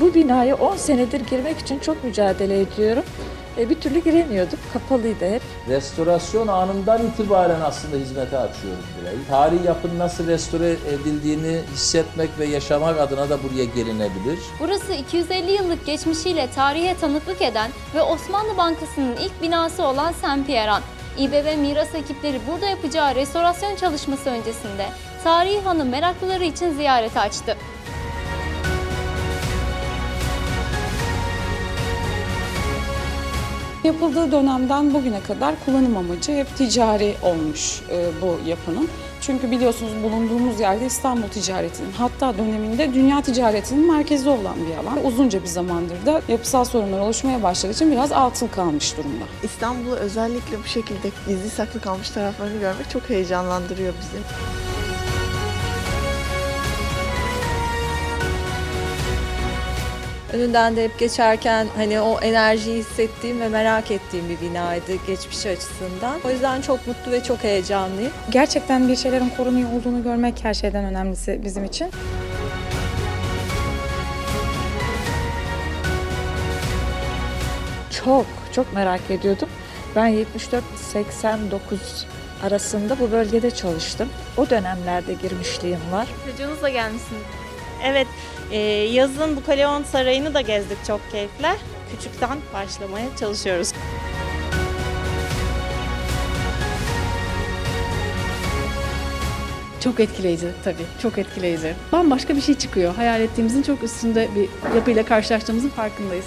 bu binaya 10 senedir girmek için çok mücadele ediyorum. E, bir türlü giremiyorduk. Kapalıydı hep. Restorasyon anından itibaren aslında hizmete açıyoruz burayı. Tarihi yapının nasıl restore edildiğini hissetmek ve yaşamak adına da buraya gelinebilir. Burası 250 yıllık geçmişiyle tarihe tanıklık eden ve Osmanlı Bankası'nın ilk binası olan Sempieran. İBB miras ekipleri burada yapacağı restorasyon çalışması öncesinde tarihi hanı meraklıları için ziyarete açtı. Yapıldığı dönemden bugüne kadar kullanım amacı hep ticari olmuş e, bu yapının. Çünkü biliyorsunuz bulunduğumuz yerde İstanbul ticaretinin hatta döneminde dünya ticaretinin merkezi olan bir alan. Uzunca bir zamandır da yapısal sorunlar oluşmaya başladığı için biraz atıl kalmış durumda. İstanbul'u özellikle bu şekilde gizli saklı kalmış taraflarını görmek çok heyecanlandırıyor bizi. Önünden de hep geçerken hani o enerjiyi hissettiğim ve merak ettiğim bir binaydı geçmiş açısından. O yüzden çok mutlu ve çok heyecanlıyım. Gerçekten bir şeylerin korunuyor olduğunu görmek her şeyden önemlisi bizim için. Çok, çok merak ediyordum. Ben 74-89 arasında bu bölgede çalıştım. O dönemlerde girmişliğim var. Çocuğunuzla gelmişsiniz. Evet, e, yazın bu Kaleon Sarayı'nı da gezdik çok keyifle. Küçükten başlamaya çalışıyoruz. Çok etkileyici tabii, çok etkileyici. Bambaşka bir şey çıkıyor. Hayal ettiğimizin çok üstünde bir yapıyla karşılaştığımızın farkındayız.